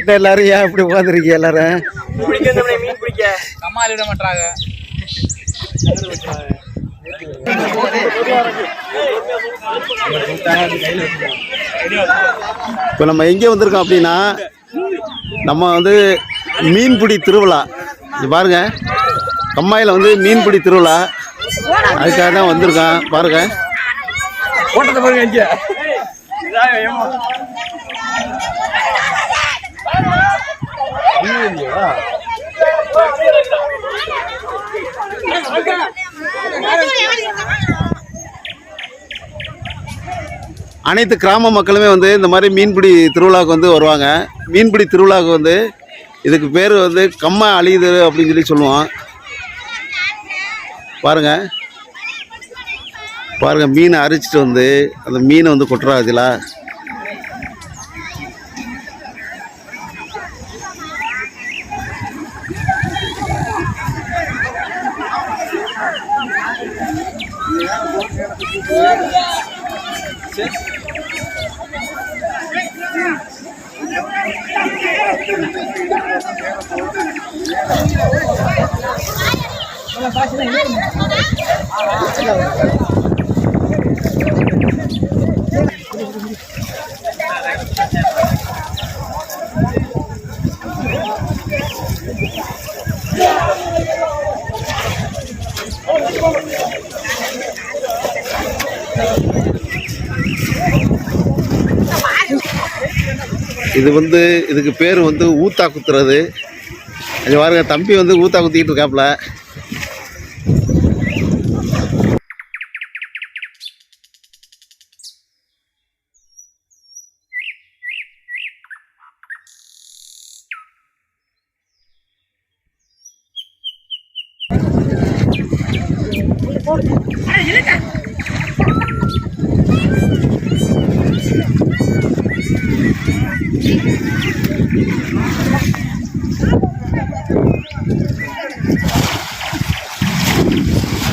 இந்த எல்லாரும் ஏன் இப்படி உட்காந்துருக்கீங்க எல்லாரும்? மீன் பிடிக்க அம்மா விட மாட்டாங்க இப்போ நம்ம எங்கே வந்திருக்கோம் அப்படின்னா நம்ம வந்து மீன்பிடி திருவிழா. இது பாருங்க. கம்மாயில் வந்து மீன்பிடி திருவிழா. அதுக்காக தான் வந்திருக்கோம். பாருங்க. ஓட்டத்தை பாருங்க இங்க. அனைத்து கிராம மக்களுமே வந்து இந்த மாதிரி மீன்பிடி திருவிழாவுக்கு வந்து வருவாங்க. மீன்பிடி திருவிழாவுக்கு வந்து இதுக்கு பேர் வந்து கம்மா அழியுது அப்படின்னு சொல்லி சொல்லுவோம். பாருங்க. பாருங்க மீனை அரிச்சிட்டு வந்து அந்த மீனை வந்து கொட்டுறா 我发现了，我发现了。இது வந்து இதுக்கு பேர் வந்து ஊத்தா குத்துறது. அது பாருங்க தம்பி வந்து ஊத்தா குத்திக்கிட்டு இருக்காப்புல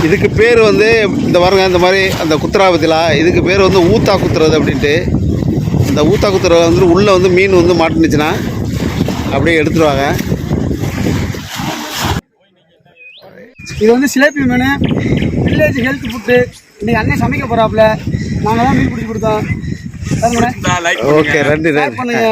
இதுக்கு பேர் வந்து இந்த பாருங்க இந்த மாதிரி அந்த குத்துராபத்திலா இதுக்கு பேர் வந்து ஊத்தா குத்துறது அப்படின்ட்டு. இந்த ஊத்தா குத்துறது வந்து உள்ளே வந்து மீன் வந்து மாட்டுனுச்சுன்னா அப்படியே எடுத்துருவாங்க. இது வந்து சிலேபி மீன் வில்லேஜ் ஹெல்த் ஃபுட்டு இன்னைக்கு அண்ணன் சமைக்க போறாப்புல. நாங்கள் தான் மீன் பிடிச்சி கொடுத்தோம். ஓகே ரெண்டு பண்ணுங்க.